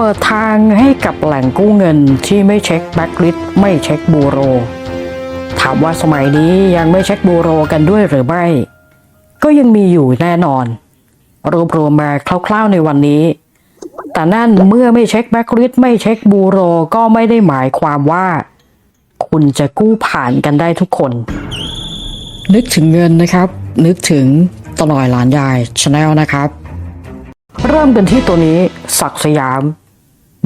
เปิดทางให้กับแหล่งกู้เงินที่ไม่เช็คแบ็กลิสไม่เช็คบูโร ถามว่าสมัยนี้ยังไม่เช็คบูโรกันด้วยหรือไม่ ก็ยังมีอยู่แน่นอน รวบรวมมาคร่าวๆในวันนี้ แต่นั่นเมื่อไม่เช็คแบ็กลิสไม่เช็คบูโรก็ไม่ได้หมายความว่า คุณจะกู้ผ่านกันได้ทุกคน นึกถึงเงินนะครับ นึกถึงตลอยหลานยายชาแนลนะครับ เริ่มกันที่ตัวนี้ ศักดิ์สยาม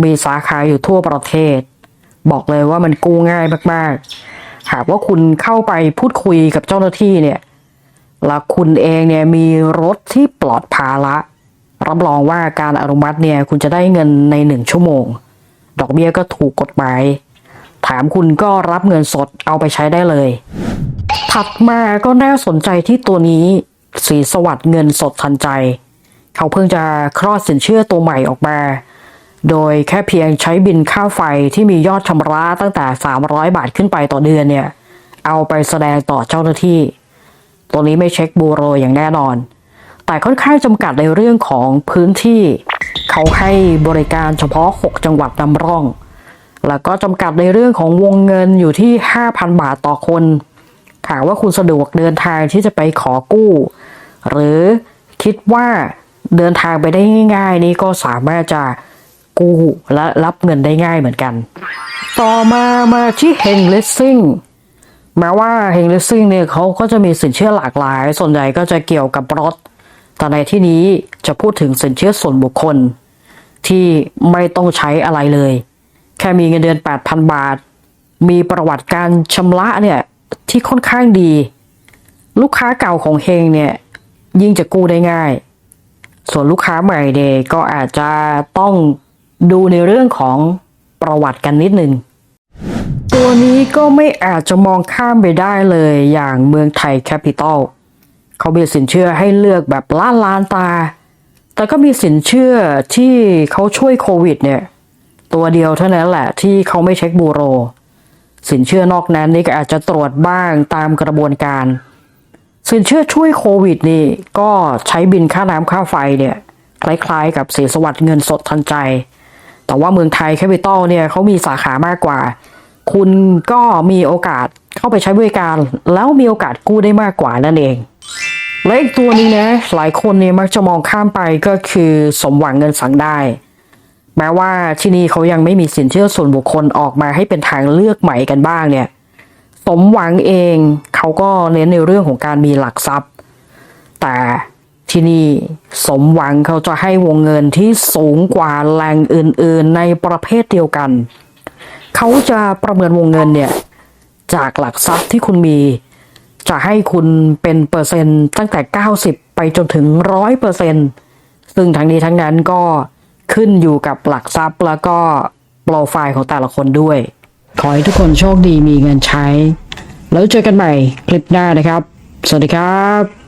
มีสาขาอยู่ทั่วประเทศ บอกเลยว่ามันกู้ง่ายมาก ๆ หากว่าคุณเข้าไปพูดคุยกับเจ้าหน้าที่เนี่ยแล้วคุณเองเนี่ยมีรถที่ปลอดภาระรับรองว่าการอนุมัติเนี่ยคุณจะได้เงินในหนึ่งชั่วโมง ดอกเบี้ยก็ถูกกฎหมายถามคุณก็รับเงินสดเอาไปใช้ได้เลย ถัดมาก็น่าสนใจที่ตัวนี้สีสวัสด์เงินสดทันใจ เขาเพิ่งจะคลอดสินเชื่อตัวใหม่ออกมา โดยแค่เพียงใช้บินค่าไฟที่มียอดชำระตั้งแต่ 300 บาทขึ้นไปต่อเดือนเนี่ย เอาไปแสดงต่อเจ้าหน้าที่ ตัวนี้ไม่เช็คบูโรอย่างแน่นอน แต่ค่อนข้างจำกัดในเรื่องของพื้นที่ เขาให้บริการเฉพาะ 6 จังหวัดนำร่อง แล้วก็จำกัดในเรื่องของวงเงินอยู่ที่ 5,000 บาทต่อคนหากว่าคุณสะดวกเดินทางที่จะไปขอกู้ หรือคิดว่าเดินทางไปได้ง่าย ๆ นี่ก็สามารถจะ กู้และรับเงินได้ง่ายเหมือนกัน ต่อมามาที่เฮงเลสซิ่งแม้ว่าเฮงเลสซิ่งเนี่ยเขาก็จะมีสินเชื่อหลากหลาย ส่วนใหญ่ก็จะเกี่ยวกับรถ แต่ในที่นี้จะพูดถึงสินเชื่อส่วนบุคคล ที่ไม่ต้องใช้อะไรเลย แค่มีเงินเดือน 8,000 บาท มีประวัติการชำระเนี่ยที่ค่อนข้างดี ลูกค้าเก่าของเฮงเนี่ยยิ่งจะกู้ได้ง่าย ส่วนลูกค้าใหม่เดก็อาจจะต้อง ดูในเรื่องของประวัติกันนิดนึง ตัวนี้ก็ไม่อาจจะมองข้ามไปได้เลยอย่างเมืองไทยแคปิตอลเขามีสินเชื่อให้เลือกแบบล้านล้านตา แต่ก็มีสินเชื่อที่เขาช่วยโควิดเนี่ย ตัวเดียวเท่านั้นแหละที่เขาไม่เช็คบูโร สินเชื่อนอกนั้นนี่ก็อาจจะตรวจบ้างตามกระบวนการ สินเชื่อช่วยโควิดนี่ก็ใช้บินค่าน้ำค่าไฟเนี่ยคล้ายๆกับเสียสวัสดิ์เงินสดทันใจ แต่ว่าเมืองไทยแคปิตอลเนี่ยเขามีสาขามากกว่า คุณก็มีโอกาสเข้าไปใช้บริการ แล้วมีโอกาสกู้ได้มากกว่านั่นเองและอีกตัวนี้นะหลายคนเนี่ยมักจะมองข้ามไปก็คือสมหวังเงินสั่งได้ แม้ว่าที่นี่เขายังไม่มีสินเชื่อส่วนบุคคลออกมาให้เป็นทางเลือกใหม่กันบ้างเนี่ย สมหวังเองเขาก็เน้นในเรื่องของการมีหลักทรัพย์ แต่ ที่นี่สมหวังเขาจะให้วงเงินที่สูงกว่าแหล่งอื่น ๆ ในประเภทเดียวกัน เขาจะประเมินวงเงินเนี่ย จากหลักทรัพย์ที่คุณมี จะให้คุณเป็นเปอร์เซ็นต์ตั้งแต่ 90 ไปจนถึง 100เปอร์เซ็นต์ซึ่งทั้งนี้ทั้งนั้นก็ขึ้นอยู่กับหลักทรัพย์แล้วก็โปรไฟล์ของแต่ละคนด้วย ขอให้ทุกคนโชคดีมีเงินใช้ แล้วเจอกันใหม่คลิปหน้านะครับ สวัสดีครับ